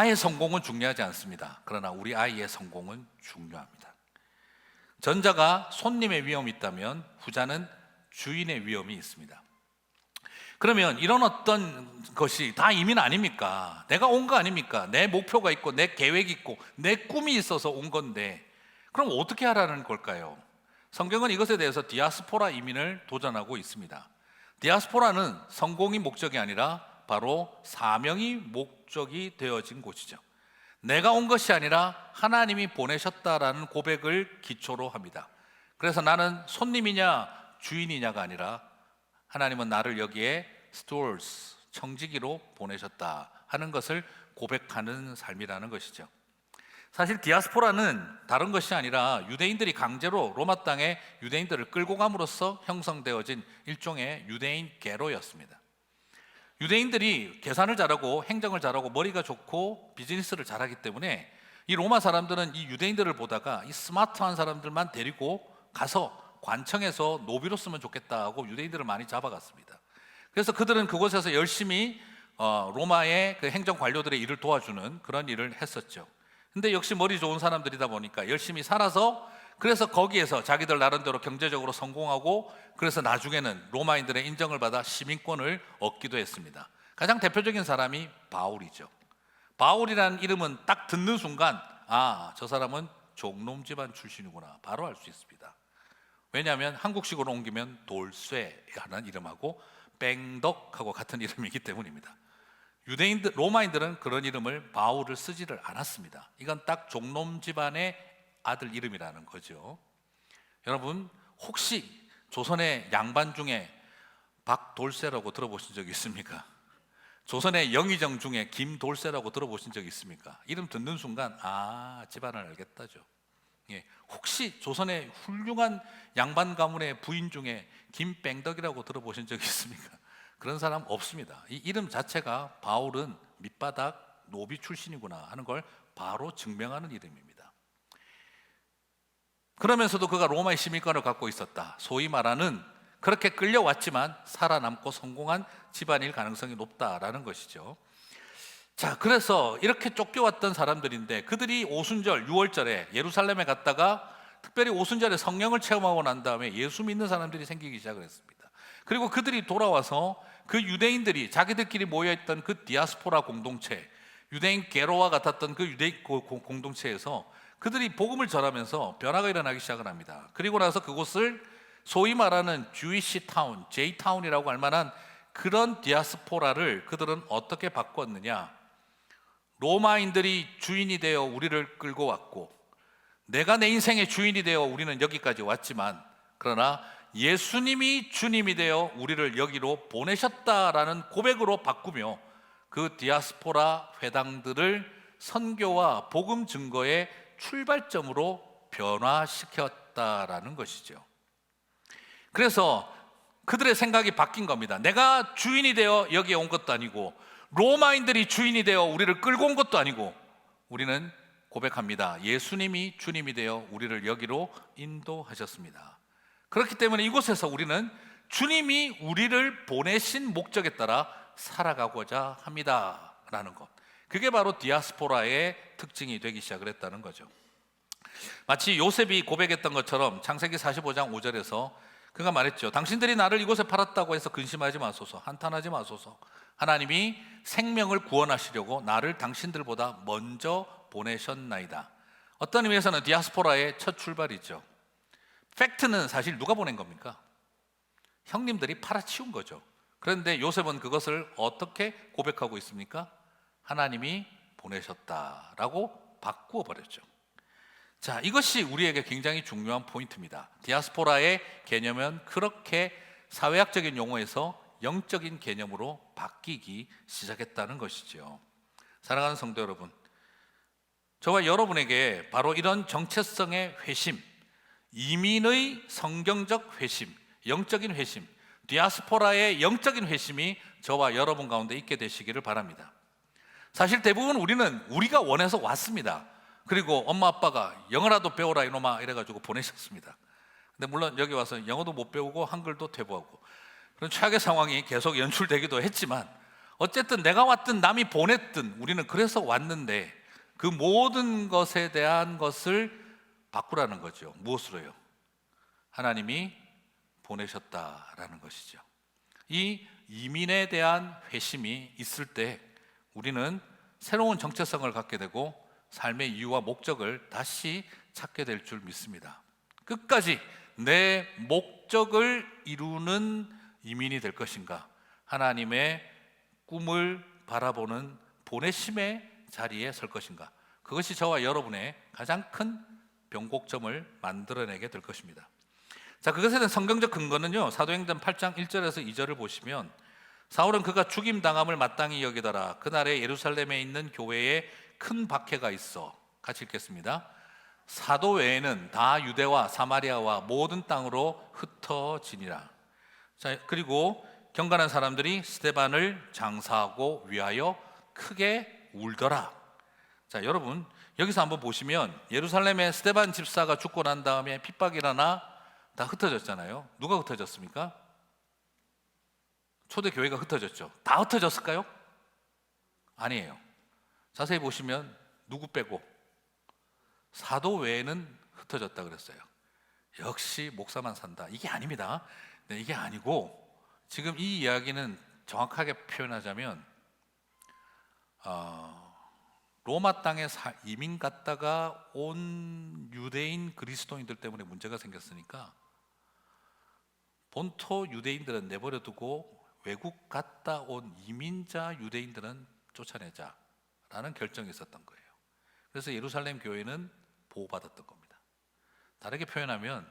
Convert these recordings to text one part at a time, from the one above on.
나의 성공은 중요하지 않습니다. 그러나 우리 아이의 성공은 중요합니다. 전자가 손님의 위험이 있다면 후자는 주인의 위험이 있습니다. 그러면 이런 어떤 것이 다 이민 아닙니까? 내가 온 거 아닙니까? 내 목표가 있고 내 계획이 있고 내 꿈이 있어서 온 건데 그럼 어떻게 하라는 걸까요? 성경은 이것에 대해서 디아스포라 이민을 도전하고 있습니다. 디아스포라는 성공이 목적이 아니라 바로 사명이 목적이 되어진 곳이죠. 내가 온 것이 아니라 하나님이 보내셨다라는 고백을 기초로 합니다. 그래서 나는 손님이냐 주인이냐가 아니라 하나님은 나를 여기에 스토어스 청지기로 보내셨다 하는 것을 고백하는 삶이라는 것이죠. 사실 디아스포라는 다른 것이 아니라 유대인들이 강제로 로마 땅에 유대인들을 끌고 감으로써 형성되어진 일종의 유대인 게로였습니다. 유대인들이 계산을 잘하고 행정을 잘하고 머리가 좋고 비즈니스를 잘하기 때문에 이 로마 사람들은 이 유대인들을 보다가 이 스마트한 사람들만 데리고 가서 관청에서 노비로 쓰면 좋겠다 하고 유대인들을 많이 잡아갔습니다. 그래서 그들은 그곳에서 열심히 어, 로마의 그 행정 관료들의 일을 도와주는 그런 일을 했었죠. 근데 역시 머리 좋은 사람들이다 보니까 열심히 살아서 그래서 거기에서 자기들 나름대로 경제적으로 성공하고 그래서 나중에는 로마인들의 인정을 받아 시민권을 얻기도 했습니다. 가장 대표적인 사람이 바울이죠. 바울이라는 이름은 딱 듣는 순간 아, 저 사람은 종놈 집안 출신이구나. 바로 알 수 있습니다. 왜냐하면 한국식으로 옮기면 돌쇠라는 이름하고 뺑덕하고 같은 이름이기 때문입니다. 유대인들, 로마인들은 그런 이름을 바울을 쓰지를 않았습니다. 이건 딱 종놈 집안의 아들 이름이라는 거죠. 여러분 혹시 조선의 양반 중에 박돌쇠라고 들어보신 적 있습니까? 조선의 영의정 중에 김돌쇠라고 들어보신 적 있습니까? 이름 듣는 순간 아 집안을 알겠다죠. 예, 혹시 조선의 훌륭한 양반 가문의 부인 중에 김뺑덕이라고 들어보신 적 있습니까? 그런 사람 없습니다. 이 이름 자체가 바울은 밑바닥 노비 출신이구나 하는 걸 바로 증명하는 이름입니다. 그러면서도 그가 로마의 시민권을 갖고 있었다. 소위 말하는 그렇게 끌려왔지만 살아남고 성공한 집안일 가능성이 높다라는 것이죠. 자, 그래서 이렇게 쫓겨왔던 사람들인데 그들이 오순절 6월절에 예루살렘에 갔다가 특별히 오순절에 성령을 체험하고 난 다음에 예수 믿는 사람들이 생기기 시작을 했습니다. 그리고 그들이 돌아와서 그 유대인들이 자기들끼리 모여있던 그 디아스포라 공동체, 유대인 게로와 같았던 그 유대인 공동체에서 그들이 복음을 전하면서 변화가 일어나기 시작을 합니다. 그리고 나서 그곳을 소위 말하는 주이시 타운, 제이 타운이라고 할 만한 그런 디아스포라를 그들은 어떻게 바꿨느냐? 로마인들이 주인이 되어 우리를 끌고 왔고 내가 내 인생의 주인이 되어 우리는 여기까지 왔지만 그러나 예수님이 주님이 되어 우리를 여기로 보내셨다라는 고백으로 바꾸며 그 디아스포라 회당들을 선교와 복음 증거의 출발점으로 변화시켰다라는 것이죠. 그래서 그들의 생각이 바뀐 겁니다. 내가 주인이 되어 여기에 온 것도 아니고 로마인들이 주인이 되어 우리를 끌고 온 것도 아니고 우리는 고백합니다. 예수님이 주님이 되어 우리를 여기로 인도하셨습니다. 그렇기 때문에 이곳에서 우리는 주님이 우리를 보내신 목적에 따라 살아가고자 합니다. 라는 것. 그게 바로 디아스포라의 특징이 되기 시작을 했다는 거죠. 마치 요셉이 고백했던 것처럼 창세기 45장 5절에서 그가 말했죠. 당신들이 나를 이곳에 팔았다고 해서 근심하지 마소서, 한탄하지 마소서. 하나님이 생명을 구원하시려고 나를 당신들보다 먼저 보내셨나이다. 어떤 의미에서는 디아스포라의 첫 출발이죠. 팩트는 사실 누가 보낸 겁니까? 형님들이 팔아치운 거죠. 그런데 요셉은 그것을 어떻게 고백하고 있습니까? 하나님이 보내셨다라고 바꾸어 버렸죠. 자, 이것이 우리에게 굉장히 중요한 포인트입니다. 디아스포라의 개념은 그렇게 사회학적인 용어에서 영적인 개념으로 바뀌기 시작했다는 것이죠. 사랑하는 성도 여러분, 저와 여러분에게 바로 이런 정체성의 회심, 이민의 성경적 회심, 영적인 회심, 디아스포라의 영적인 회심이 저와 여러분 가운데 있게 되시기를 바랍니다. 사실 대부분 우리는 우리가 원해서 왔습니다. 그리고 엄마 아빠가 영어라도 배워라 이놈아 이래가지고 보내셨습니다. 근데 물론 여기 와서 영어도 못 배우고 한글도 퇴보하고 그런 최악의 상황이 계속 연출되기도 했지만 어쨌든 내가 왔든 남이 보냈든 우리는 그래서 왔는데 그 모든 것에 대한 것을 바꾸라는 거죠. 무엇으로요? 하나님이 보내셨다라는 것이죠. 이 이민에 대한 회심이 있을 때 우리는 새로운 정체성을 갖게 되고 삶의 이유와 목적을 다시 찾게 될 줄 믿습니다. 끝까지 내 목적을 이루는 이민이 될 것인가? 하나님의 꿈을 바라보는 보내심의 자리에 설 것인가? 그것이 저와 여러분의 가장 큰 변곡점을 만들어내게 될 것입니다. 자, 그것에 대한 성경적 근거는요. 사도행전 8장 1절에서 2절을 보시면 사울은 그가 죽임 당함을 마땅히 여기더라. 그날에 예루살렘에 있는 교회에 큰 박해가 있어. 같이 읽겠습니다. 사도 외에는 다 유대와 사마리아와 모든 땅으로 흩어지니라. 자, 그리고 경건한 사람들이 스테반을 장사하고 위하여 크게 울더라. 자, 여러분, 여기서 한번 보시면 예루살렘의 스테반 집사가 죽고 난 다음에 핍박이 일어나 다 흩어졌잖아요. 누가 흩어졌습니까? 초대 교회가 흩어졌죠. 다 흩어졌을까요? 아니에요. 자세히 보시면 누구 빼고 사도 외에는 흩어졌다 그랬어요. 역시 목사만 산다. 이게 아닙니다. 네, 이게 아니고 지금 이 이야기는 정확하게 표현하자면 어, 로마 땅에 사- 이민 갔다가 온 유대인 그리스도인들 때문에 문제가 생겼으니까 본토 유대인들은 내버려두고 외국 갔다 온 이민자 유대인들은 쫓아내자라는 결정이 있었던 거예요. 그래서 예루살렘 교회는 보호받았던 겁니다. 다르게 표현하면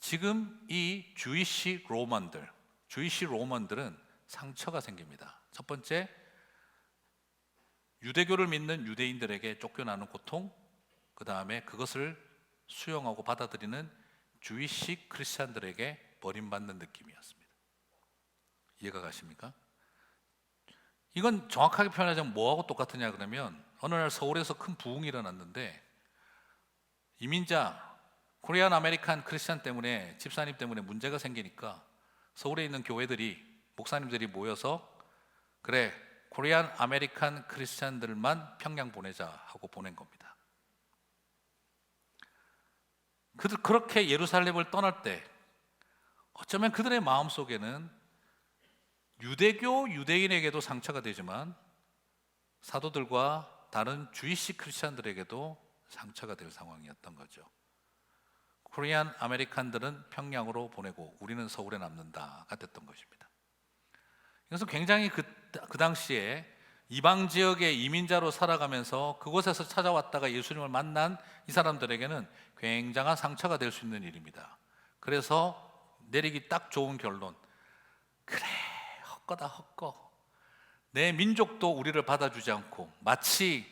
지금 이 주이시 로먼들, 주이시 로먼들은 상처가 생깁니다. 첫 번째, 유대교를 믿는 유대인들에게 쫓겨나는 고통, 그 다음에 그것을 수용하고 받아들이는 주이시 크리스찬들에게 버림받는 느낌이었습니다. 이해가 가십니까? 이건 정확하게 표현하자면 뭐하고 똑같으냐 그러면 어느 날 서울에서 큰 부흥이 일어났는데 이민자 코리안 아메리칸 크리스찬 때문에 집사님 때문에 문제가 생기니까 서울에 있는 교회들이 목사님들이 모여서 그래 코리안 아메리칸 크리스찬들만 평양 보내자 하고 보낸 겁니다. 그들 그렇게 예루살렘을 떠날 때 어쩌면 그들의 마음 속에는 유대교 유대인에게도 상처가 되지만 사도들과 다른 주이시 크리스찬들에게도 상처가 될 상황이었던 거죠. 코리안 아메리칸들은 평양으로 보내고 우리는 서울에 남는다가 됐던 것입니다. 그래서 굉장히 그, 그 당시에 이방 지역의 이민자로 살아가면서 그곳에서 찾아왔다가 예수님을 만난 이 사람들에게는 굉장한 상처가 될 수 있는 일입니다. 그래서 내리기 딱 좋은 결론. 그래, 헛거다 헛거. 내 민족도 우리를 받아주지 않고 마치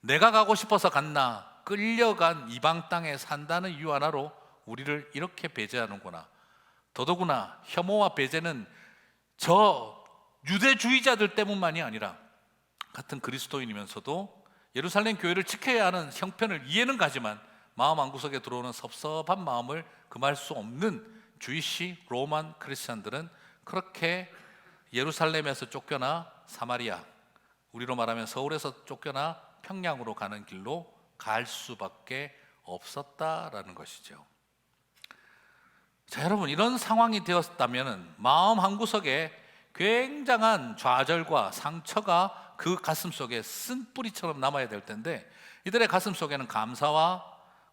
내가 가고 싶어서 갔나 끌려간 이방 땅에 산다는 이유 하나로 우리를 이렇게 배제하는구나. 더더구나 혐오와 배제는 저 유대주의자들 때문만이 아니라 같은 그리스도인이면서도 예루살렘 교회를 지켜야 하는 형편을 이해는 가지만 마음 한구석에 들어오는 섭섭한 마음을 금할 수 없는 주이시 로만 크리스천들은 그렇게 예루살렘에서 쫓겨나 사마리아 우리로 말하면 서울에서 쫓겨나 평양으로 가는 길로 갈 수밖에 없었다라는 것이죠. 자, 여러분 이런 상황이 되었다면 마음 한구석에 굉장한 좌절과 상처가 그 가슴 속에 쓴 뿌리처럼 남아야 될 텐데 이들의 가슴 속에는 감사와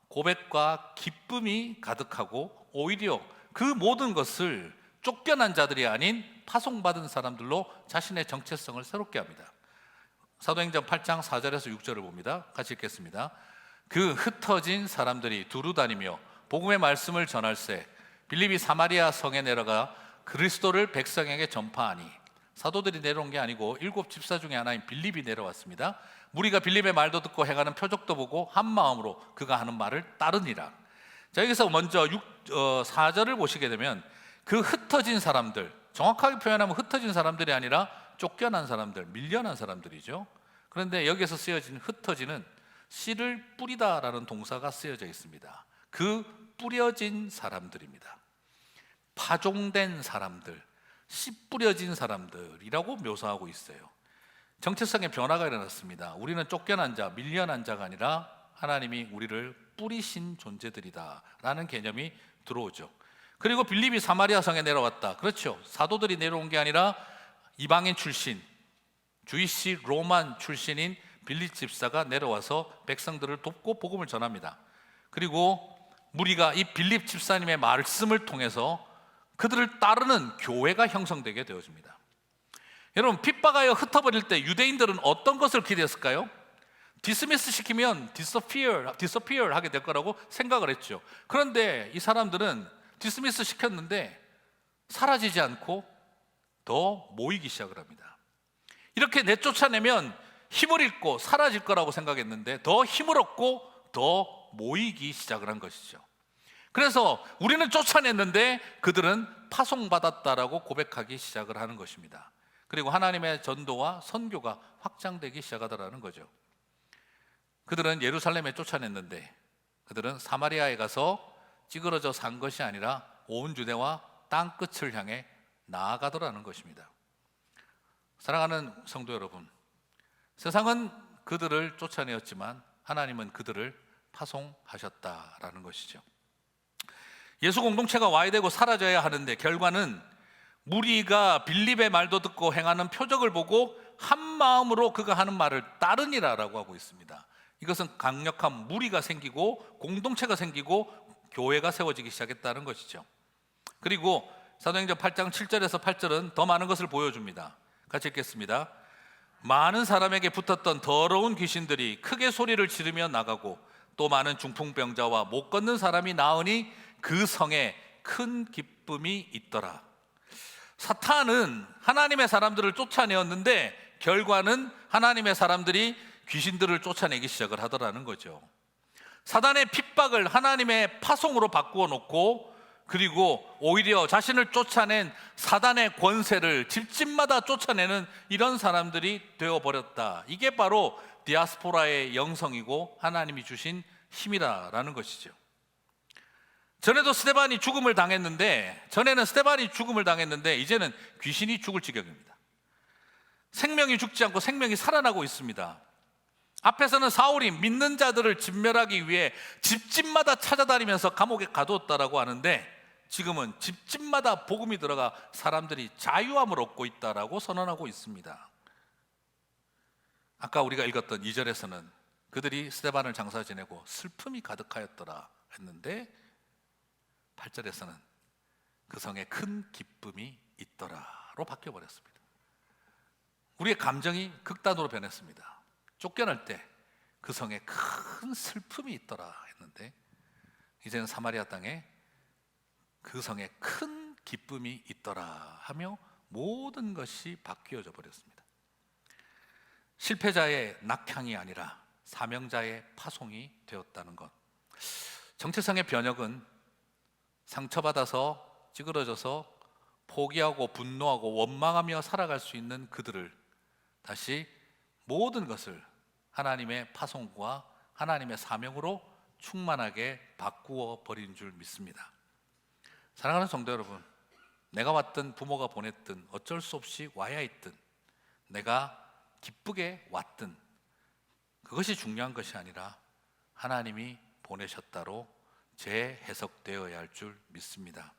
고백과 기쁨이 가득하고 오히려 그 모든 것을 쫓겨난 자들이 아닌 파송받은 사람들로 자신의 정체성을 새롭게 합니다. 사도행전 8장 4절에서 6절을 봅니다. 같이 읽겠습니다. 그 흩어진 사람들이 두루 다니며 복음의 말씀을 전할세 빌립이 사마리아 성에 내려가 그리스도를 백성에게 전파하니 사도들이 내려온 게 아니고 일곱 집사 중에 하나인 빌립이 내려왔습니다. 무리가 빌립의 말도 듣고 행하는 표적도 보고 한 마음으로 그가 하는 말을 따르니라. 자 여기서 먼저 6, 어, 4절을 보시게 되면 그 흩어진 사람들 정확하게 표현하면 흩어진 사람들이 아니라 쫓겨난 사람들, 밀려난 사람들이죠. 그런데 여기서 쓰여진 흩어지는 씨를 뿌리다라는 동사가 쓰여져 있습니다. 그 뿌려진 사람들입니다. 파종된 사람들, 씨 뿌려진 사람들이라고 묘사하고 있어요. 정체성의 변화가 일어났습니다. 우리는 쫓겨난 자, 밀려난 자가 아니라 하나님이 우리를 뿌리신 존재들이다라는 개념이 들어오죠. 그리고 빌립이 사마리아 성에 내려왔다. 그렇죠. 사도들이 내려온 게 아니라 이방인 출신, 주이시 로만 출신인 빌립 집사가 내려와서 백성들을 돕고 복음을 전합니다. 그리고 무리가 이 빌립 집사님의 말씀을 통해서 그들을 따르는 교회가 형성되게 되어집니다. 여러분 핍박하여 흩어버릴 때 유대인들은 어떤 것을 기대했을까요? 디스미스 시키면 disappear, disappear 하게 될 거라고 생각을 했죠. 그런데 이 사람들은 디스미스 시켰는데 사라지지 않고 더 모이기 시작을 합니다. 이렇게 내쫓아내면 힘을 잃고 사라질 거라고 생각했는데 더 힘을 얻고 더 모이기 시작을 한 것이죠. 그래서 우리는 쫓아냈는데 그들은 파송받았다라고 고백하기 시작을 하는 것입니다. 그리고 하나님의 전도와 선교가 확장되기 시작하더라는 거죠. 그들은 예루살렘에 쫓아냈는데 그들은 사마리아에 가서 찌그러져 산 것이 아니라 온 주대와 땅 끝을 향해 나아가더라는 것입니다. 사랑하는 성도 여러분, 세상은 그들을 쫓아내었지만 하나님은 그들을 파송하셨다라는 것이죠. 예수 공동체가 와야 되고 사라져야 하는데 결과는 무리가 빌립의 말도 듣고 행하는 표적을 보고 한 마음으로 그가 하는 말을 따르니라라고 하고 있습니다. 이것은 강력한 무리가 생기고 공동체가 생기고 교회가 세워지기 시작했다는 것이죠. 그리고 사도행전 8장 7절에서 8절은 더 많은 것을 보여줍니다. 같이 읽겠습니다. 많은 사람에게 붙었던 더러운 귀신들이 크게 소리를 지르며 나가고 또 많은 중풍병자와 못 걷는 사람이 나으니 그 성에 큰 기쁨이 있더라. 사탄은 하나님의 사람들을 쫓아내었는데 결과는 하나님의 사람들이 귀신들을 쫓아내기 시작을 하더라는 거죠. 사단의 핍박을 하나님의 파송으로 바꾸어 놓고 그리고 오히려 자신을 쫓아낸 사단의 권세를 집집마다 쫓아내는 이런 사람들이 되어 버렸다. 이게 바로 디아스포라의 영성이고 하나님이 주신 힘이라라는 것이죠. 전에도 스테반이 죽음을 당했는데 전에는 스테반이 죽음을 당했는데 이제는 귀신이 죽을 지경입니다. 생명이 죽지 않고 생명이 살아나고 있습니다. 앞에서는 사울이 믿는 자들을 진멸하기 위해 집집마다 찾아다니면서 감옥에 가두었다라고 하는데 지금은 집집마다 복음이 들어가 사람들이 자유함을 얻고 있다라고 선언하고 있습니다. 아까 우리가 읽었던 2절에서는 그들이 스테반을 장사 지내고 슬픔이 가득하였더라 했는데 8절에서는 그 성에 큰 기쁨이 있더라로 바뀌어 버렸습니다. 우리의 감정이 극단으로 변했습니다. 쫓겨날 때 그 성에 큰 슬픔이 있더라 했는데 이제는 사마리아 땅에 그 성에 큰 기쁨이 있더라 하며 모든 것이 바뀌어져 버렸습니다. 실패자의 낙향이 아니라 사명자의 파송이 되었다는 것. 정체성의 변혁은 상처받아서 찌그러져서 포기하고 분노하고 원망하며 살아갈 수 있는 그들을 다시 모든 것을 하나님의 파송과 하나님의 사명으로 충만하게 바꾸어 버린 줄 믿습니다. 사랑하는 성도 여러분, 내가 왔든 부모가 보냈든 어쩔 수 없이 와야 했든 내가 기쁘게 왔든 그것이 중요한 것이 아니라 하나님이 보내셨다로 재해석되어야 할 줄 믿습니다.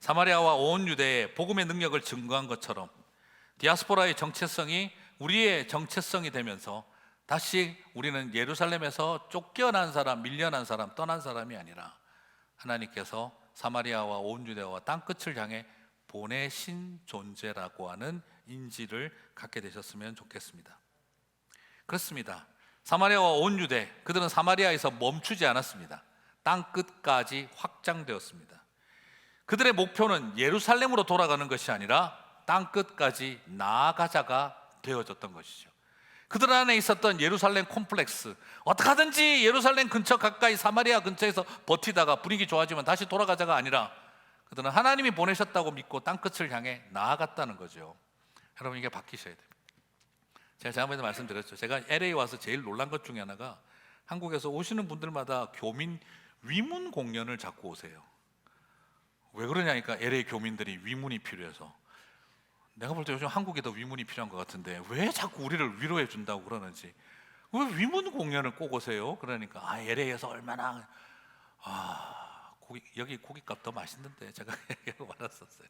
사마리아와 온 유대에 복음의 능력을 증거한 것처럼 디아스포라의 정체성이 우리의 정체성이 되면서 다시 우리는 예루살렘에서 쫓겨난 사람, 밀려난 사람, 떠난 사람이 아니라 하나님께서 사마리아와 온 유대와 땅 끝을 향해 보내신 존재라고 하는 인지를 갖게 되셨으면 좋겠습니다. 그렇습니다. 사마리아와 온 유대 그들은 사마리아에서 멈추지 않았습니다. 땅 끝까지 확장되었습니다. 그들의 목표는 예루살렘으로 돌아가는 것이 아니라 땅 끝까지 나아가자가 되어졌던 것이죠. 그들 안에 있었던 예루살렘 콤플렉스 어떻게 하든지 예루살렘 근처 가까이 사마리아 근처에서 버티다가 분위기 좋아지면 다시 돌아가자가 아니라 그들은 하나님이 보내셨다고 믿고 땅 끝을 향해 나아갔다는 거죠. 여러분 이게 바뀌셔야 됩니다. 제가 지난번에 말씀드렸죠. 제가 LA 와서 제일 놀란 것 중에 하나가 한국에서 오시는 분들마다 교민 위문 공연을 자꾸 오세요. 왜 그러냐니까 LA 교민들이 위문이 필요해서 내가 볼 때 요즘 한국에 더 위문이 필요한 것 같은데 왜 자꾸 우리를 위로해 준다고 그러는지 왜 위문 공연을 꼭 오세요? 그러니까 아 LA에서 얼마나 아 고기 여기 고기값 더 맛있는데 제가 얘기하고 말았었어요.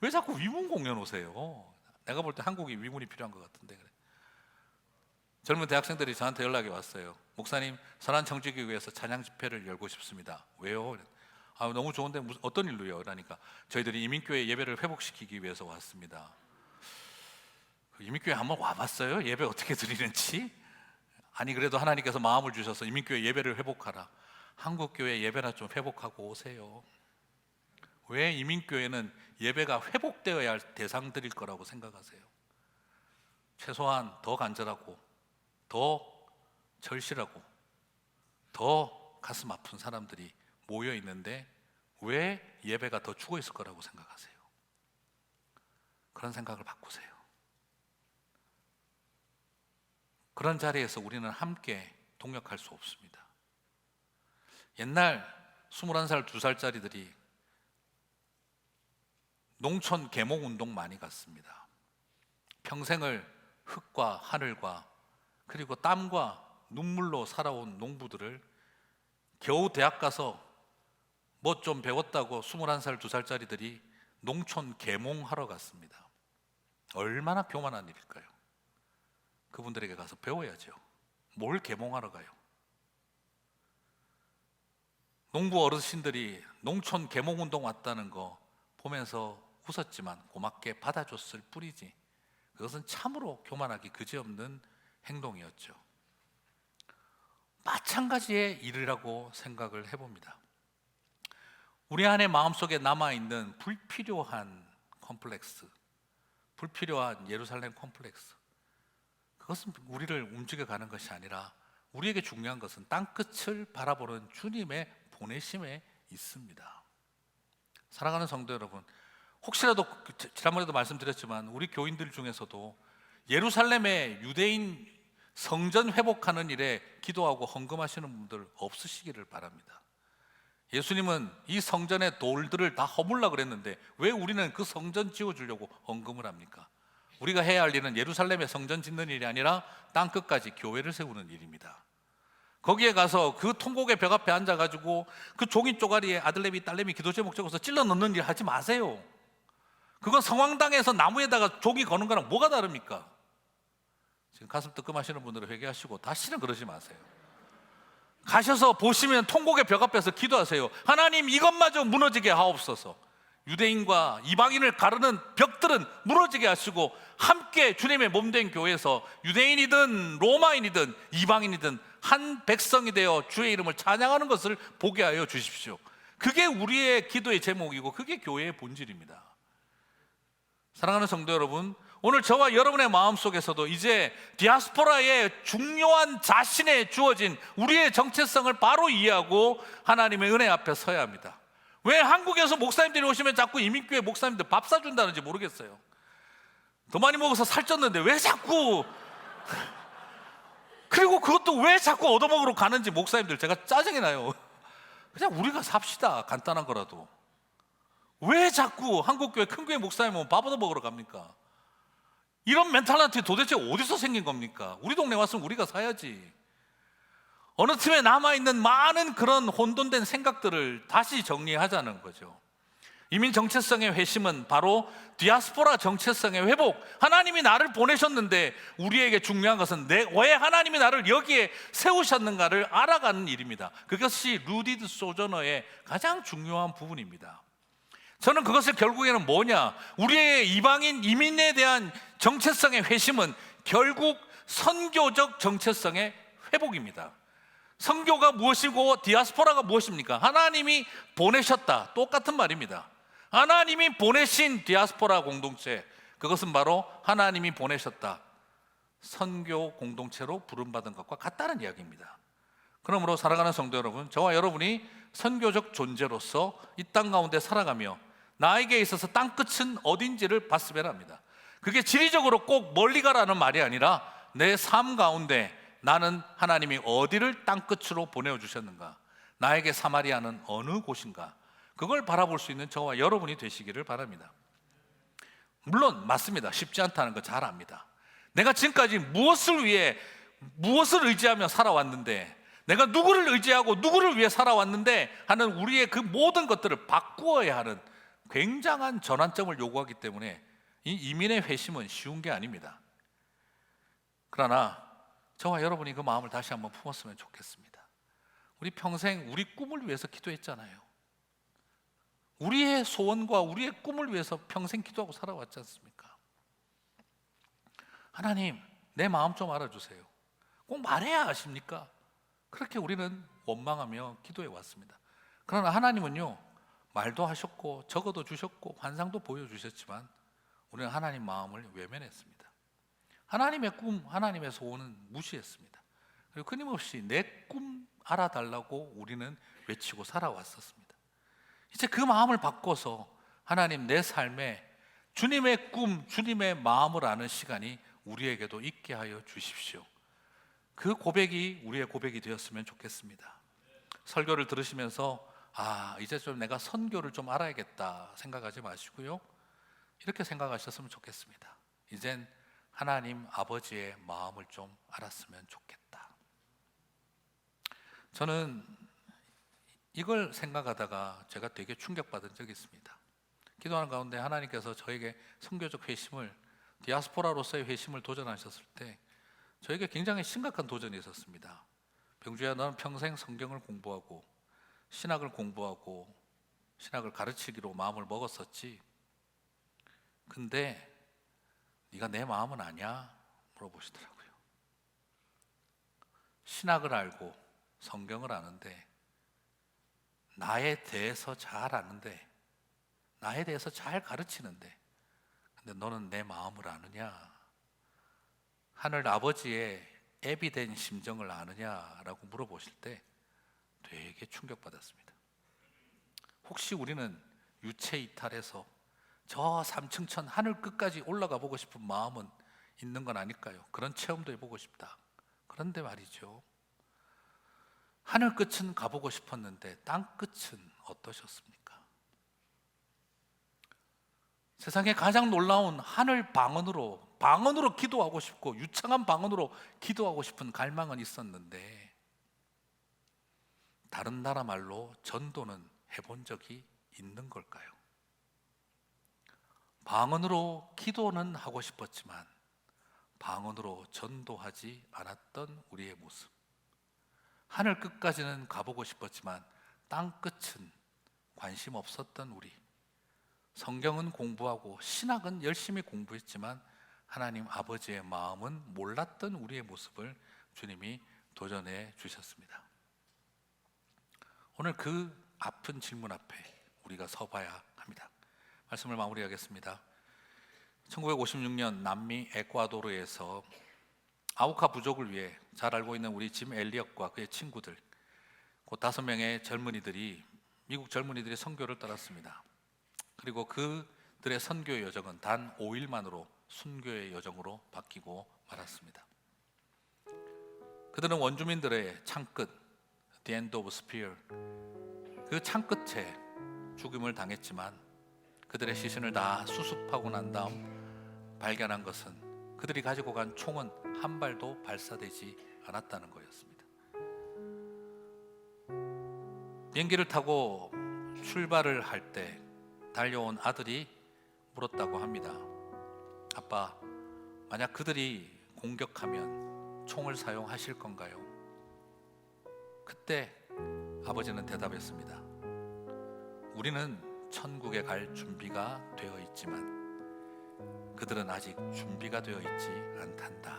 왜 자꾸 위문 공연 오세요? 내가 볼 때 한국이 위문이 필요한 것 같은데 그래. 젊은 대학생들이 저한테 연락이 왔어요. 목사님 선한 청지교회에서 찬양 집회를 열고 싶습니다. 왜요? 아 너무 좋은데 무슨 어떤 일로요? 그러니까 저희들이 이민교회 예배를 회복시키기 위해서 왔습니다. 그 이민교회 한번 와봤어요? 예배 어떻게 드리는지? 아니 그래도 하나님께서 마음을 주셔서 이민교회 예배를 회복하라. 한국교회 예배나 좀 회복하고 오세요. 왜 이민교회는 예배가 회복되어야 할 대상들일 거라고 생각하세요? 최소한 더 간절하고 더 절실하고 더 가슴 아픈 사람들이 모여 있는데 왜 예배가 더 죽어 있을 거라고 생각하세요? 그런 생각을 바꾸세요. 그런 자리에서 우리는 함께 동역할 수 없습니다. 옛날 21살, 2살짜리들이 농촌 계몽 운동 많이 갔습니다. 평생을 흙과 하늘과 그리고 땀과 눈물로 살아온 농부들을 겨우 대학 가서 뭐 좀 배웠다고 21살, 2살짜리들이 농촌 계몽하러 갔습니다. 얼마나 교만한 일일까요? 그분들에게 가서 배워야죠. 뭘 계몽하러 가요? 농부 어르신들이 농촌 계몽 운동 왔다는 거 보면서 웃었지만 고맙게 받아줬을 뿐이지 그것은 참으로 교만하기 그지없는 행동이었죠. 마찬가지의 일이라고 생각을 해봅니다. 우리 안에 마음속에 남아 있는 불필요한 컴플렉스, 불필요한 예루살렘 컴플렉스. 그것은 우리를 움직여 가는 것이 아니라 우리에게 중요한 것은 땅 끝을 바라보는 주님의 보내심에 있습니다. 사랑하는 성도 여러분, 혹시라도 그 지난번에도 말씀드렸지만 우리 교인들 중에서도 예루살렘의 유대인 성전 회복하는 일에 기도하고 헌금하시는 분들 없으시기를 바랍니다. 예수님은 이 성전의 돌들을 다 허물라 그랬는데 왜 우리는 그 성전 지어 주려고 헌금을 합니까? 우리가 해야 할 일은 예루살렘의 성전 짓는 일이 아니라 땅 끝까지 교회를 세우는 일입니다. 거기에 가서 그 통곡의 벽 앞에 앉아 가지고 그 종이 쪼가리에 아들내미 딸내미 기도 제목 적어서 찔러 넣는 일 하지 마세요. 그건 성황당에서 나무에다가 종이 거는 거랑 뭐가 다릅니까? 지금 가슴 뜨끔하시는 분들은 회개하시고 다시는 그러지 마세요. 가셔서 보시면 통곡의 벽 앞에서 기도하세요. 하나님 이것마저 무너지게 하옵소서. 유대인과 이방인을 가르는 벽들은 무너지게 하시고 함께 주님의 몸된 교회에서 유대인이든 로마인이든 이방인이든 한 백성이 되어 주의 이름을 찬양하는 것을 보게 하여 주십시오. 그게 우리의 기도의 제목이고 그게 교회의 본질입니다. 사랑하는 성도 여러분, 오늘 저와 여러분의 마음 속에서도 이제 디아스포라의 중요한 자신에 주어진 우리의 정체성을 바로 이해하고 하나님의 은혜 앞에 서야 합니다. 왜 한국에서 목사님들이 오시면 자꾸 이민교회 목사님들 밥 사준다는지 모르겠어요. 더 많이 먹어서 살쪘는데 왜 자꾸 그리고 그것도 왜 자꾸 얻어먹으러 가는지 목사님들 제가 짜증이 나요. 그냥 우리가 삽시다 간단한 거라도 왜 자꾸 한국 교회 큰 교회 목사님은 밥 얻어먹으러 갑니까? 이런 멘탈리티 도대체 어디서 생긴 겁니까? 우리 동네 왔으면 우리가 사야지. 어느 틈에 남아있는 많은 그런 혼돈된 생각들을 다시 정리하자는 거죠. 이민 정체성의 회심은 바로 디아스포라 정체성의 회복. 하나님이 나를 보내셨는데 우리에게 중요한 것은 내, 왜 하나님이 나를 여기에 세우셨는가를 알아가는 일입니다. 그것이 루디드 소저너의 가장 중요한 부분입니다. 저는 그것을 결국에는 뭐냐? 우리의 이방인 이민에 대한 정체성의 회심은 결국 선교적 정체성의 회복입니다. 선교가 무엇이고 디아스포라가 무엇입니까? 하나님이 보내셨다. 똑같은 말입니다. 하나님이 보내신 디아스포라 공동체. 그것은 바로 하나님이 보내셨다. 선교 공동체로 부름받은 것과 같다는 이야기입니다. 그러므로 살아가는 성도 여러분, 저와 여러분이 선교적 존재로서 이 땅 가운데 살아가며 나에게 있어서 땅 끝은 어딘지를 봤으면 합니다. 그게 지리적으로 꼭 멀리 가라는 말이 아니라 내 삶 가운데 나는 하나님이 어디를 땅 끝으로 보내어 주셨는가? 나에게 사마리아는 어느 곳인가? 그걸 바라볼 수 있는 저와 여러분이 되시기를 바랍니다. 물론 맞습니다. 쉽지 않다는 거 잘 압니다. 내가 지금까지 무엇을 위해 무엇을 의지하며 살아왔는데 내가 누구를 의지하고 누구를 위해 살아왔는데 하는 우리의 그 모든 것들을 바꾸어야 하는 굉장한 전환점을 요구하기 때문에 이 이민의 회심은 쉬운 게 아닙니다. 그러나 저와 여러분이 그 마음을 다시 한번 품었으면 좋겠습니다. 우리 평생 우리 꿈을 위해서 기도했잖아요. 우리의 소원과 우리의 꿈을 위해서 평생 기도하고 살아왔지 않습니까? 하나님, 내 마음 좀 알아주세요. 꼭 말해야 아십니까? 그렇게 우리는 원망하며 기도해 왔습니다. 그러나 하나님은요, 말도 하셨고, 적어도 주셨고, 환상도 보여주셨지만, 우리는 하나님 마음을 외면했습니다. 하나님의 꿈, 하나님의 소원은 무시했습니다. 그리고 끊임없이 내 꿈 알아달라고 우리는 외치고 살아왔었습니다. 이제 그 마음을 바꿔서 하나님 내 삶에 주님의 꿈, 주님의 마음을 아는 시간이 우리에게도 있게 하여 주십시오. 그 고백이 우리의 고백이 되었으면 좋겠습니다. 설교를 들으시면서 아, 이제 좀 내가 선교를 좀 알아야겠다 생각하지 마시고요. 이렇게 생각하셨으면 좋겠습니다. 이젠 하나님 아버지의 마음을 좀 알았으면 좋겠다. 저는 이걸 생각하다가 제가 되게 충격받은 적이 있습니다. 기도하는 가운데 하나님께서 저에게 선교적 회심을 디아스포라로서의 회심을 도전하셨을 때 저에게 굉장히 심각한 도전이 있었습니다. 병주야 너는 평생 성경을 공부하고 신학을 공부하고 신학을 가르치기로 마음을 먹었었지. 근데 네가 내 마음은 아냐? 물어보시더라고요. 신학을 알고 성경을 아는데 나에 대해서 잘 아는데 나에 대해서 잘 가르치는데 근데 너는 내 마음을 아느냐? 하늘 아버지의 앱이 된 심정을 아느냐라고 물어보실 때 되게 충격받았습니다. 혹시 우리는 유체 이탈해서 저 삼층천 하늘 끝까지 올라가 보고 싶은 마음은 있는 건 아닐까요? 그런 체험도 해보고 싶다. 그런데 말이죠. 하늘 끝은 가보고 싶었는데 땅 끝은 어떠셨습니까? 세상에 가장 놀라운 하늘 방언으로 방언으로 기도하고 싶고 유창한 방언으로 기도하고 싶은 갈망은 있었는데 다른 나라 말로 전도는 해본 적이 있는 걸까요? 방언으로 기도는 하고 싶었지만 방언으로 전도하지 않았던 우리의 모습. 하늘 끝까지는 가보고 싶었지만 땅 끝은 관심 없었던 우리. 성경은 공부하고 신학은 열심히 공부했지만 하나님 아버지의 마음은 몰랐던 우리의 모습을 주님이 도전해 주셨습니다. 오늘 그 아픈 질문 앞에 우리가 서봐야. 말씀을 마무리하겠습니다. 1956년 남미 에콰도르에서 아우카 부족을 위해 잘 알고 있는 우리 짐 엘리엇과 그의 친구들 곧 다섯 명의 젊은이들이 미국 젊은이들이 선교를 떠났습니다. 그리고 그들의 선교 여정은 단 5일 만으로 순교의 여정으로 바뀌고 말았습니다. 그들은 원주민들의 창끝, the end of spear, 그 창끝에 죽임을 당했지만 그들의 시신을 다 수습하고 난 다음 발견한 것은 그들이 가지고 간 총은 한 발도 발사되지 않았다는 거였습니다. 비행기를 타고 출발을 할 때 달려온 아들이 물었다고 합니다. 아빠, 만약 그들이 공격하면 총을 사용하실 건가요? 그때 아버지는 대답했습니다. 우리는 천국에 갈 준비가 되어 있지만 그들은 아직 준비가 되어 있지 않단다.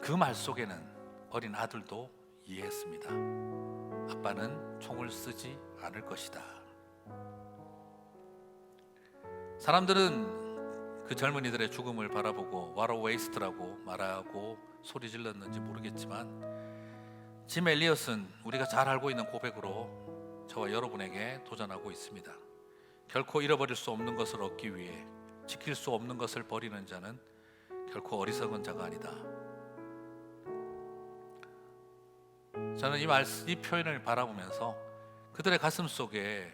그 말 속에는 어린 아들도 이해했습니다. 아빠는 총을 쓰지 않을 것이다. 사람들은 그 젊은이들의 죽음을 바라보고 와로 웨이스트라고 말하고 소리 질렀는지 모르겠지만 짐 엘리엇은 우리가 잘 알고 있는 고백으로 저와 여러분에게 도전하고 있습니다. 결코 잃어버릴 수 없는 것을 얻기 위해 지킬 수 없는 것을 버리는 자는 결코 어리석은 자가 아니다. 저는 이 말, 이 표현을 바라보면서 그들의 가슴 속에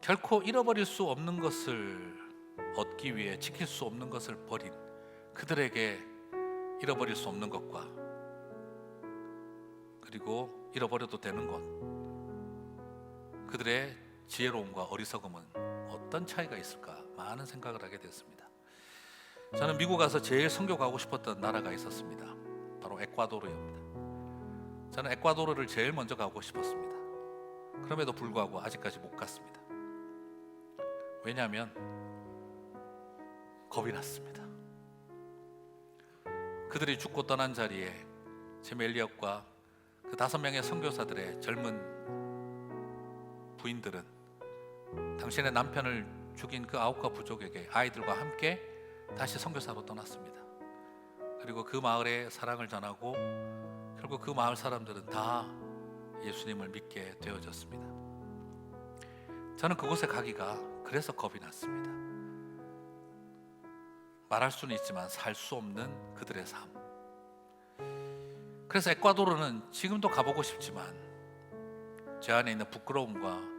결코 잃어버릴 수 없는 것을 얻기 위해 지킬 수 없는 것을 버린 그들에게 잃어버릴 수 없는 것과 그리고 잃어버려도 되는 것 그들의 지혜로움과 어리석음은 어떤 차이가 있을까 많은 생각을 하게 됐습니다. 저는 미국 가서 제일 선교 가고 싶었던 나라가 있었습니다. 바로 에콰도르입니다. 저는 에콰도르를 제일 먼저 가고 싶었습니다. 그럼에도 불구하고 아직까지 못 갔습니다. 왜냐하면 겁이 났습니다. 그들이 죽고 떠난 자리에 제멜리엇과 그 다섯 명의 선교사들의 젊은 부인들은 당신의 남편을 죽인 그 아홉가 부족에게 아이들과 함께 다시 선교사로 떠났습니다. 그리고 그 마을에 사랑을 전하고 결국 그 마을 사람들은 다 예수님을 믿게 되어졌습니다. 저는 그곳에 가기가 그래서 겁이 났습니다. 말할 수는 있지만 살 수 없는 그들의 삶. 그래서 에콰도르는 지금도 가보고 싶지만 제 안에 있는 부끄러움과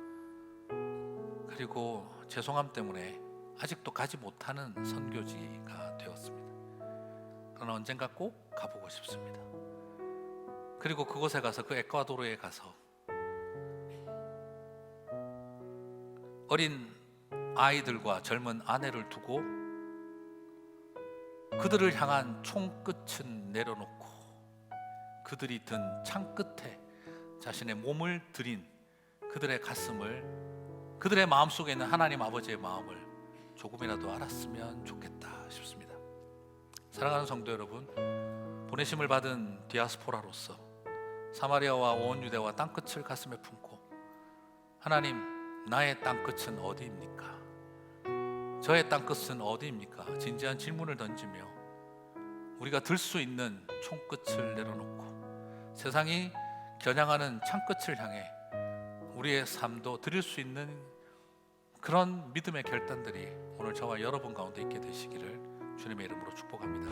그리고 죄송함 때문에 아직도 가지 못하는 선교지가 되었습니다. 그러나 언젠가 꼭 가보고 싶습니다. 그리고 그곳에 가서 그 에콰도르에 가서 어린 아이들과 젊은 아내를 두고 그들을 향한 총끝은 내려놓고 그들이 든 창 끝에 자신의 몸을 들인 그들의 가슴을 그들의 마음속에 있는 하나님 아버지의 마음을 조금이라도 알았으면 좋겠다 싶습니다. 사랑하는 성도 여러분, 보내심을 받은 디아스포라로서 사마리아와 온 유대와 땅끝을 가슴에 품고 하나님 나의 땅끝은 어디입니까? 저의 땅끝은 어디입니까? 진지한 질문을 던지며 우리가 들 수 있는 총끝을 내려놓고 세상이 겨냥하는 창끝을 향해 우리의 삶도 드릴 수 있는 그런 믿음의 결단들이 오늘 저와 여러분 가운데 있게 되시기를 주님의 이름으로 축복합니다.